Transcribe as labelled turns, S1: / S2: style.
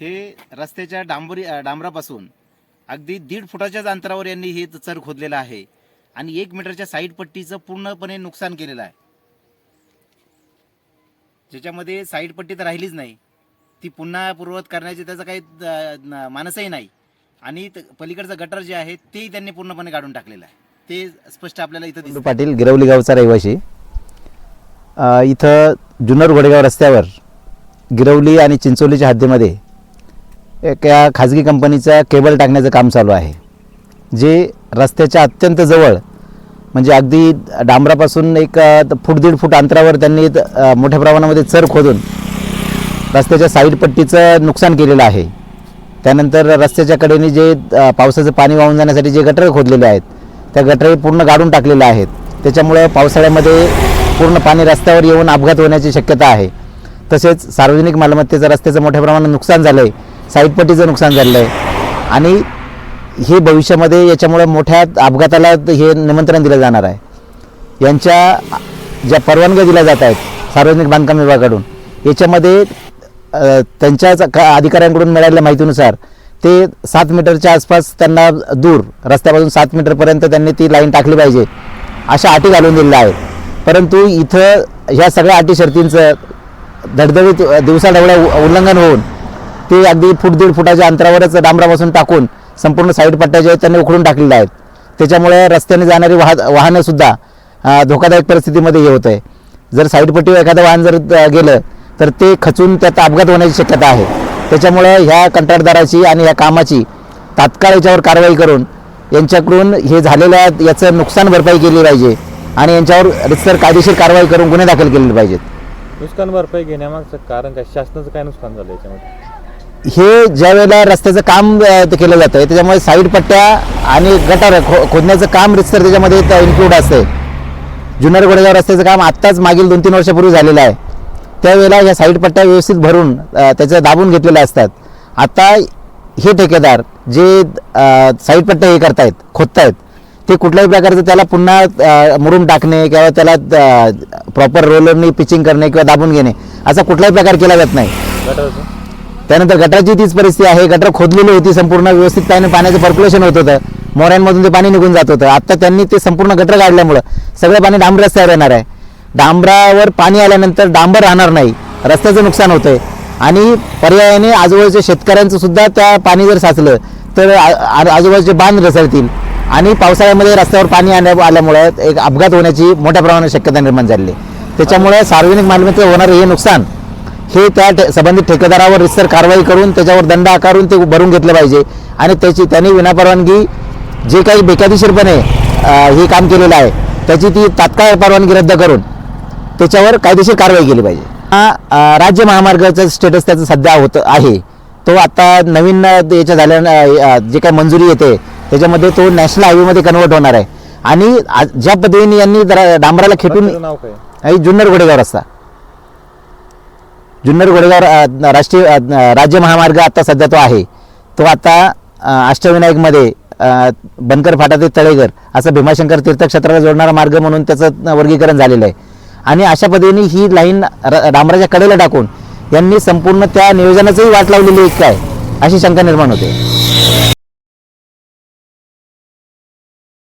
S1: हे रस्त्याच्या डांबरी डांबरापासून अगदी दीड फुटाच्याच अंतरावर यांनी हे चर खोदलेलं आहे आणि एक मीटरच्या साईड पट्टीचं पूर्णपणे नुकसान केलेलं आहे. ज्याच्यामध्ये साईड पट्टी तर राहिलीच नाही. ती पुन्हा पूर्ववत करण्याची त्याचं काही मानसही नाही. आणि त- पलीकडचं गटर जे आहे तेही त्यांनी पूर्णपणे काढून टाकलेलं आहे. ते स्पष्ट आपल्याला इथं
S2: पाटील गिरवली गावचा रहिवाशी. इथं जुन्नर घोडेगाव रस्त्यावर गिरवली आणि चिंचोलीच्या हद्दीमध्ये एका खाजगी कंपनीचं केबल टाकण्याचं काम चालू आहे. जे रस्त्याच्या अत्यंत जवळ म्हणजे अगदी डांबरापासून एक फूट दीड फूट अंतरावर त्यांनी मोठ्या प्रमाणामध्ये चर खोदून रस्त्याच्या साईड पट्टीचं नुकसान केलेलं आहे. त्यानंतर रस्त्याच्या कडेने जे पावसाचं पाणी वाहून जाण्यासाठी जे गटर खोदलेले आहेत त्या गटरही पूर्ण गाडून टाकलेल्या आहेत. त्याच्यामुळे पावसाळ्यामध्ये पूर्ण पाणी रस्त्यावर येऊन अपघात होण्याची शक्यता आहे. तसेच सार्वजनिक मालमत्तेचं रस्त्याचं मोठ्या प्रमाणात नुकसान झालं आहे साईडपट्टीचं नुकसान झालेलं आहे. आणि हे भविष्यामध्ये याच्यामुळे मोठ्या अपघाताला हे निमंत्रण दिलं जाणार आहे. यांच्या ज्या परवानग्या दिल्या जात आहेत सार्वजनिक बांधकाम विभागाकडून याच्यामध्ये त्यांच्याच का अधिकाऱ्यांकडून मिळालेल्या माहितीनुसार ते सात मीटरच्या आसपास त्यांना दूर रस्त्यापासून सात मीटरपर्यंत त्यांनी ती लाईन टाकली पाहिजे अशा अटी घालून दिलेल्या आहेत. परंतु इथं ह्या सगळ्या अटी शर्तींचं धडधडीत दिवसाढवळ्या उ- उल्लंघन होऊन ते अगदी फूट दीड फुटाच्या अंतरावरच डांबरापासून टाकून संपूर्ण साईड पट्ट्या ज्या आहेत त्यांनी उखडून टाकलेल्या आहेत. त्याच्यामुळे रस्त्याने जाणारी वाह वाहनंसुद्धा धोकादायक परिस्थितीमध्ये हे होत आहे जर साईडपट्टीवर एखादं वाहन जर गेलं तर ते खचून त्यात अपघात होण्याची शक्यता आहे. त्याच्यामुळे ह्या कंत्राटदाराची आणि ह्या कामाची तात्काळ याच्यावर कारवाई करून यांच्याकडून हे झालेल्या याचं नुकसान भरपाई केली पाहिजे आणि यांच्यावर रितसर कायदेशीर कारवाई करून गुन्हे दाखल केले पाहिजेत.
S3: नुकसान भरपाई घेण्यामागचं कारण काय? शासनाचं काय नुकसान झालं याच्यामध्ये?
S2: हे ज्या वेळेला रस्त्याचं काम ते केलं जातं आहे त्याच्यामुळे साईड पट्ट्या आणि गटार खो खोदण्याचं काम रिस्तर त्याच्यामध्ये इन्क्लूड असते जुन्नर गोडेगाव रस्त्याचं काम आत्ताच मागील दोन तीन वर्षापूर्वी झालेलं आहे. त्यावेळेला ह्या साईड पट्ट्या व्यवस्थित भरून त्याचं दाबून घेतलेल्या असतात. आता हे ठेकेदार जे साईड पट्ट्या हे करतायत खोदतायत ते कुठल्याही प्रकारचं त्याला पुन्हा मुरून मुरुम टाकणे किंवा त्याला प्रॉपर रोलरनी पिचिंग करणे किंवा दाबून घेणे असा कुठलाही प्रकार केला जात नाही.
S3: गटारचं?
S2: त्यानंतर गटाची तीच परिस्थिती आहे. गटर खोदलेली होती संपूर्ण व्यवस्थित त्याने पाण्याचं पर्क्युलेशन होत होतं. मोऱ्यांमधून ते पाणी निघून जात होतं. आता त्यांनी ते संपूर्ण गटर काढल्यामुळं सगळं पाणी डांबर रस्त्यावर येणार आहे. डांबरावर पाणी आल्यानंतर डांबर राहणार नाही. रस्त्याचं नुकसान होतंय. आणि पर्यायाने आजूबाजूच्या शेतकऱ्यांचं सुद्धा त्या पाणी जर साचलं तर आजूबाजूचे बांध रसळतील. आणि पावसाळ्यामध्ये रस्त्यावर पाणी आल्या आल्यामुळे एक अपघात होण्याची मोठ्या प्रमाणात शक्यता निर्माण झाली आहे. त्याच्यामुळे सार्वजनिक मालमत्तेवर होणारं हे नुकसान हे त्या संबंधित ठेकेदारावर रितसर कारवाई करून त्याच्यावर दंड आकारून ते भरून घेतलं पाहिजे. आणि त्याची त्यांनी विनापरवानगी जे काही बेकायदेशीरपणे हे काम केलेलं आहे त्याची ती तात्काळ परवानगी रद्द करून त्याच्यावर कायदेशीर कारवाई केली पाहिजे. हा राज्य महामार्गाचं स्टेटस त्याचं सध्या होत आहे. तो आता नवीन याच्या झाल्या जे काही मंजुरी येते त्याच्यामध्ये तो नॅशनल हायवेमध्ये कन्वर्ट होणार आहे. आणि आज- ज्या पद्धतीने यांनी डांबराला खेटून जुन्नर गोडेगाव रस्ता. जुन्नर गोडेगाव राष्ट्रीय राज्य महामार्ग आता सध्या तो आहे. तो आता अष्टविनायकमध्ये बनकर फाटा ते तळेघर असं भीमाशंकर तीर्थक्षेत्राला जोडणारा मार्ग म्हणून त्याचं वर्गीकरण झालेलं आहे. आणि अशा पद्धतीने ही लाईन र- कडेला टाकून यांनी संपूर्ण त्या नियोजनाचंही वाट लावलेली आहे काय अशी शंका निर्माण होते.